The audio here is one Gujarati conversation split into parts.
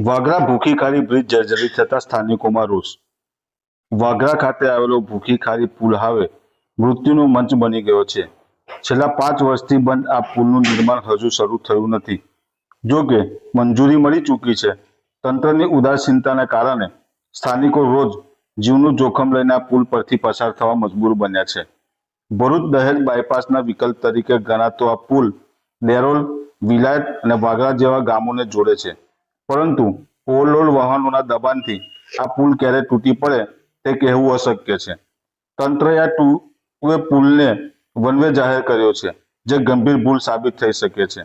વાગરા ભૂખીખારી બ્રિજ જર્જરિત થતા સ્થાનિકોમાં રોષ. વાગરા ખાતે આવેલો ભૂખીખારી પુલ હવે મૃત્યુનો મંચ બની ગયો છે. છેલ્લા પાંચ વર્ષથી બંધ આ પુલનું નિર્માણ હજુ શરૂ થયું નથી. જોકે મંજૂરી મળી ચૂકી છે. તંત્રની ઉદાસીનતાને કારણે સ્થાનિકો રોજ જીવનું જોખમ લઈને આ પુલ પરથી પસાર થવા મજબૂર બન્યા છે. ભરૂચ દહેજ બાયપાસના વિકલ્પ તરીકે ગણાતો આ પુલ ડેરોલ વિલાયત અને વાગરા જેવા ગામોને જોડે છે. પરંતુ ઓવરલોડ વાહનોના દબાણથી આ પુલ ક્યારે તૂટી પડે તે કહેવું અશક્ય છે. તંત્રએ આ ટુ એ પુલને વનવે જાહેર કર્યો છે, જે ગંભીર ભૂલ સાબિત થઈ શકે છે.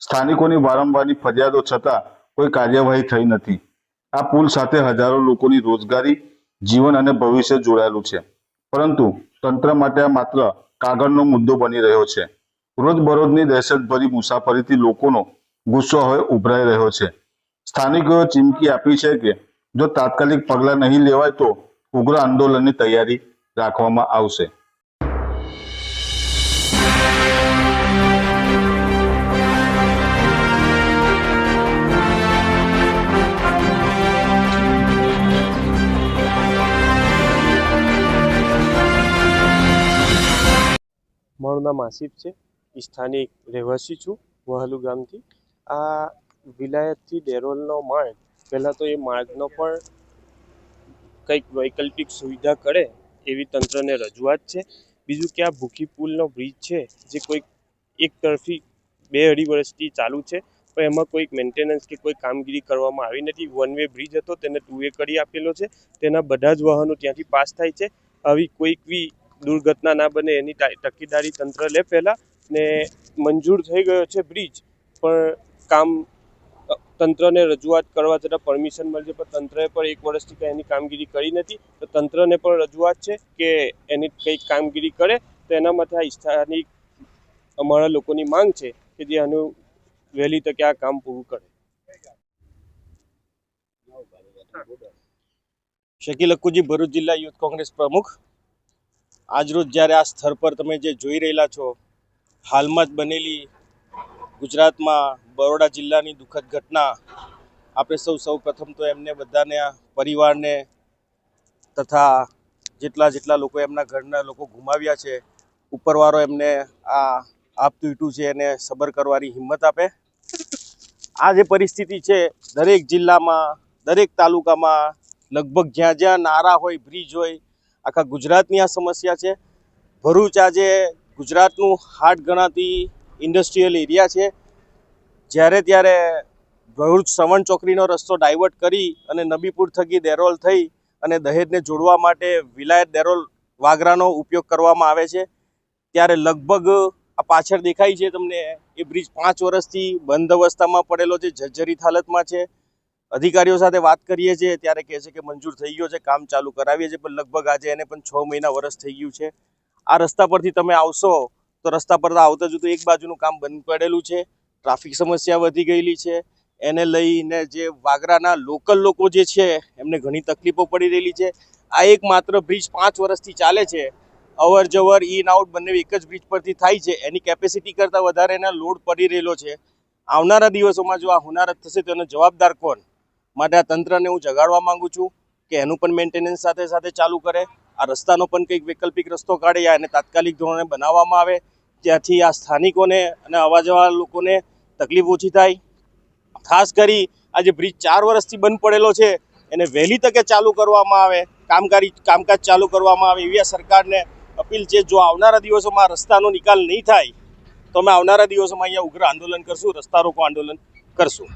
સ્થાનિકોની વારંવારની ફરિયાદો છતાં કોઈ કાર્યવાહી થઈ નથી. આ પુલ સાથે હજારો લોકોની રોજગારી, જીવન અને ભવિષ્ય જોડાયેલું છે. પરંતુ તંત્ર માટે આ માત્ર કાગળનો મુદ્દો બની રહ્યો છે. રોજબરોજની દહેશતભરી મુસાફરીથી લોકોનો ગુસ્સો હવે ઉભરાઈ રહ્યો છે. સ્થાનિકોએ ચીમકી આપી છે કે જો તાત્કાલિક પગલાં નહીં લેવાય તો ઉગ્ર આંદોલનની તૈયારી રાખવામાં આવશે. મારું નામ આસિફ છે. સ્થાનિક રહેવાસી છું. વહાલુ ગામથી. આ વિલાયતથી ડેરોલનો માર્ગ. પહેલાં તો એ માર્ગનો પણ કંઈક વૈકલ્પિક સુવિધા કરે એવી તંત્રને રજૂઆત છે. બીજું કે આ ભૂખી પુલનો બ્રિજ છે, જે કોઈક એક તરફી બે અઢી વર્ષથી ચાલુ છે, પણ એમાં કોઈક મેન્ટેનન્સ કે કોઈ કામગીરી કરવામાં આવી નથી. વન વે બ્રિજ હતો, તેને ટુ વે કરી આપેલો છે. તેના બધા જ વાહનો ત્યાંથી પાસ થાય છે. આવી કોઈક બી દુર્ઘટના ના બને એની તકેદારી તંત્ર લે પહેલાં ને મંજૂર થઈ ગયો છે બ્રિજ. પણ કામ તંત્રને રજૂઆત કરવા છતાં પરમિશન મળશે પણ તંત્રએ પણ એક વર્ષથી કંઈ એની કામગીરી કરી નથી. તો તંત્રને પણ રજૂઆત છે કે એની કંઈક કામગીરી કરે, તો એના માટે આ સ્થાનિક અમારા લોકોની માંગ છે કે જે આનું વહેલી તકે આ કામ પૂરું કરે. શકીલ અક્કુજી ભરૂચ જિલ્લા યુથ કોંગ્રેસ પ્રમુખ. આજરોજ જ્યારે આ સ્થળ પર તમે જે જોઈ રહેલા છો, હાલમાં જ બનેલી ગુજરાતમાં બરોડા જિલ્લાની દુઃખદ ઘટના. આપણે સૌ સૌ પ્રથમ તો એમને બધાને પરિવારને તથા જેટલા જેટલા લોકો એમના ઘરના લોકો ગુમાવ્યા છે, ઉપરવાળો એમને આ આપતું ઈટું છે એને સબર કરવાની હિંમત આપે. આ જે પરિસ્થિતિ છે, દરેક જિલ્લામાં, દરેક તાલુકામાં, લગભગ જ્યાં જ્યાં નારા હોય, બ્રિજ હોય, આખા ગુજરાતની આ સમસ્યા છે. ભરૂચ આજે ગુજરાતનું હાર્ટ ગણાતી ઇન્ડસ્ટ્રીયલ એરિયા છે. જ્યારે ત્યારે ભરૂચ સવણ ચોકડીનો રસ્તો ડાયવર્ટ કરી અને નબીપુર થકી દેરોલ થઈ અને દહેજને જોડવા માટે વિલાયત દેરોલ વાગરાનો ઉપયોગ કરવામાં આવે છે, ત્યારે લગભગ આ પાછળ દેખાય છે તમને એ બ્રિજ પાંચ વર્ષથી બંધ અવસ્થામાં પડેલો છે, જર્જરિત હાલતમાં છે. અધિકારીઓ સાથે વાત કરીએ છીએ, ત્યારે કહે છે કે મંજૂર થઈ ગયો છે, કામ ચાલુ કરાવીએ છીએ, પણ લગભગ આજે એને પણ છ મહિના વર્ષ થઈ ગયું છે. આ રસ્તા પરથી તમે આવશો તો રસ્તા પર આવતા જ તો એક બાજુનું કામ બંધ પડેલું છે. ટ્રાફિક સમસ્યા વધી ગયેલી છે. એને લઈને જે વાગરાના લોકલ લોકો જે છે, એમને ઘણી તકલીફો પડી રહેલી છે. આ એક માત્ર બ્રિજ પાંચ વર્ષથી ચાલે છે. અવર જવર ઇન આઉટ બંને એક જ બ્રિજ પરથી થાય છે. એની કેપેસિટી કરતાં વધારે એના લોડ પડી રહેલો છે. આવનારા દિવસોમાં જો આ હુનારત થશે તો એનો જવાબદાર કોણ? માટે આ તંત્રને હું જગાડવા માંગુ છું કે એનું પણ મેન્ટેનન્સ સાથે સાથે ચાલુ કરે. આ રસ્તાનો પણ કંઈક વૈકલ્પિક રસ્તો કાઢે યા એને તાત્કાલિક ધોરણે બનાવવામાં આવે. ત્યાંથી આ સ્થાનિકોને અને અવાજવા લોકોને તકલીફ ઓછી થાય. ખાસ કરી આ જે બ્રિજ ચાર વર્ષથી બંધ પડેલો છે, એને વહેલી તકે ચાલુ કરવામાં આવે, કામકારી, કામકાજ ચાલુ કરવામાં આવે એવી આ સરકારને અપીલ છે, જો આવનારા દિવસોમાં રસ્તાનો નિકાલ નહીં થાય, તો અમે આવનારા દિવસોમાં અહીંયા ઉગ્ર આંદોલન કરશું, રસ્તા રોકો આંદોલન કરશું.